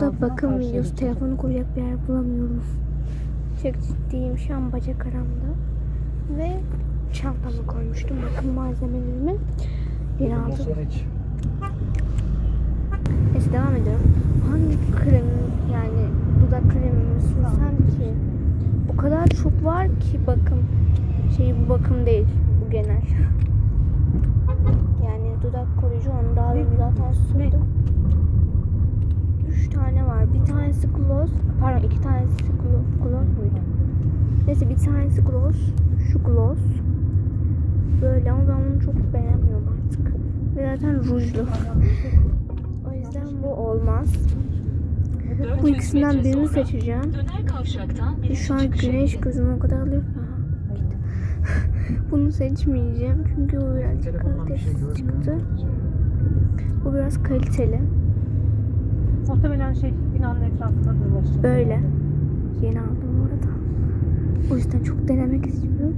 Altına bakım videosu telefonu koyacak bir yer bulamıyorum. Çok ciddiyim şu an bacak aramda. Ve çantama koymuştum bakım malzemelerimi. Yeni aldım. Neyse devam ediyorum. Hangi krem yani dudak kremimi sürsem ki? O kadar çok var ki bakım. Şey bu bakım değil. Bu genel. Yani dudak koruyucu onu daha önce zaten sürdüm. Üç tane var. Bir tanesi gloss. Pardon iki tanesi gloss, gloss muydu? Neyse bir tanesi gloss. Şu gloss. Böyle ama ben onu çok beğenmiyorum artık. Ve zaten rujlu. O yüzden bu olmaz. Bu ikisinden birini seçeceğim. Bir Şu an güneş gözümü o kadar alıyor. Bunu seçmeyeceğim çünkü o birazcık şey kalitesiz çıktı. Bu biraz kaliteli. Muhtemelen şey binanın etrafında dolaşacak. Böyle. Yeni aldım bu arada. O yüzden çok denemek istiyorum.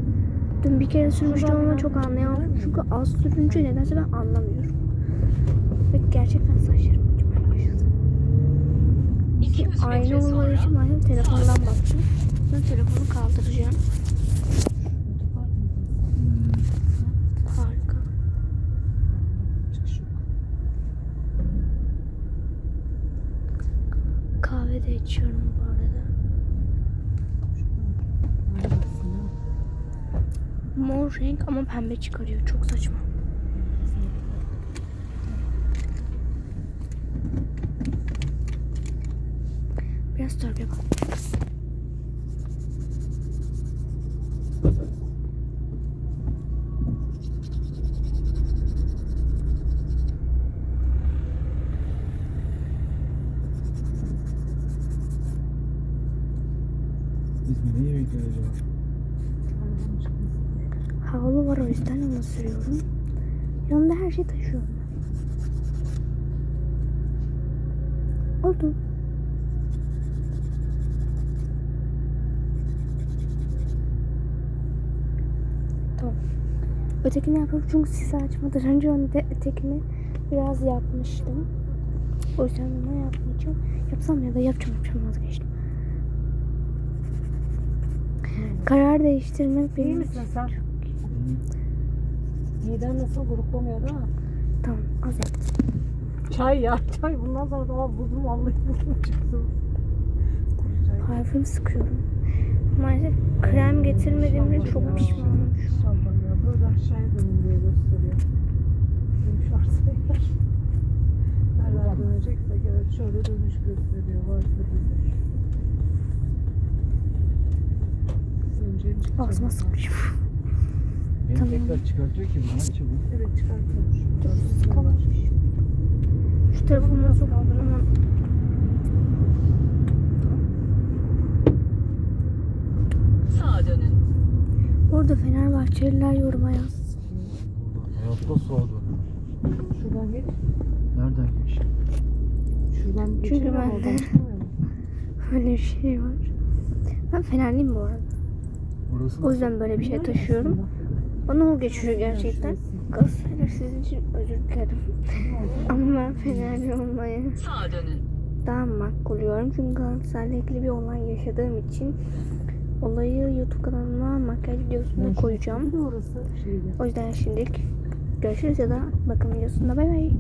Dün bir kere sürmüştüm ama çok anlayamadım. Çünkü az sürünce nedense ben anlamıyorum. Ve gerçekten saçlarım acımaya başladı. 200 Aynı olmadığı sonra için ben hep telefondan baktım. Ben telefonu kaldıracağım. Kahve de içiyorum bu arada. Mor renk ama pembe çıkarıyor. Çok saçma. Biraz törpü bak. İzmir'e yemek acaba? Havlu var o yüzden onu sürüyorum. Yanımda her şey taşıyorum. Oldu. Tamam. Ötekini yapıyorum çünkü sizi açmadan önce onu de, ötekini biraz yapmıştım. O yüzden bunu yapmayacağım. Yapsam ya da yapacağım yapacağım vazgeçtim. Karar değiştirmek İyi benim misin sen? Hı. Miden nasıl gruplamıyor değil mi? Tamam az yap. Çay ya çay. Bundan sonra da buldum vallahi buldum çıktı. Parfüm sıkıyorum. Maalesef krem getirmediğim için çok pişmanım. İnşallah ya. Böyle aşağıya dönün diye gösteriyor. Dönüş varsa eğer. Nereden döneceksek evet şöyle dönüş gösteriyor. Varsa dönüş. Önce çıkacağım. Ağzıma sıkmışım. Beni Tamam. tekrar çıkartıyor ki bana çabuk. Evet çıkartıyorum. Tamam. Şu tarafıma sok. Aman. sağa dönün. Orada Fenerbahçeliler yoruma yazsın. Hayatta soğa dönüyor. Şuradan geç. Nereden geç? Şuradan Çünkü geçemiyorum, ben oradan de- çıkamıyorum. Öyle bir şey var. Ben Fenerliyim bu arada. O yüzden böyle bir şey taşıyorum. Bana o geçiyor gerçekten. Galatasaraylar sizin için özür dilerim. Ama ben Fenerli olmayı Sağa dönün. daha makul görüyorum. Çünkü Galatasaray'la ilgili bir olay yaşadığım için olayı YouTube kanalıma makyaj videosunda koyacağım. O yüzden şimdilik görüşürüz ya da bakım videosunda bay bay.